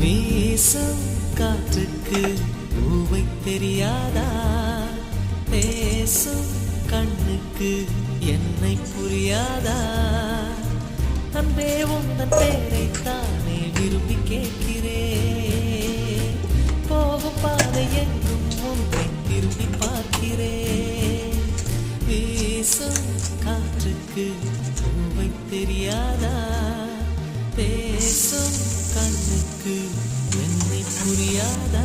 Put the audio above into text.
வீசம் காற்றுக்கு பூவை தெரியாதா? பேசும் கண்ணுக்கு என்னை புரியாதா? அன்பே உந்தன் பேரை தானே விரும்பி கேட்கிறேன். போகும் பாதை எங்கும் உன்னை திரும்பி பார்க்கிறேன். வீசும் காற்றுக்கு பூவை தெரியாதா? கண்ணுக்கு என்னை புரியாதா?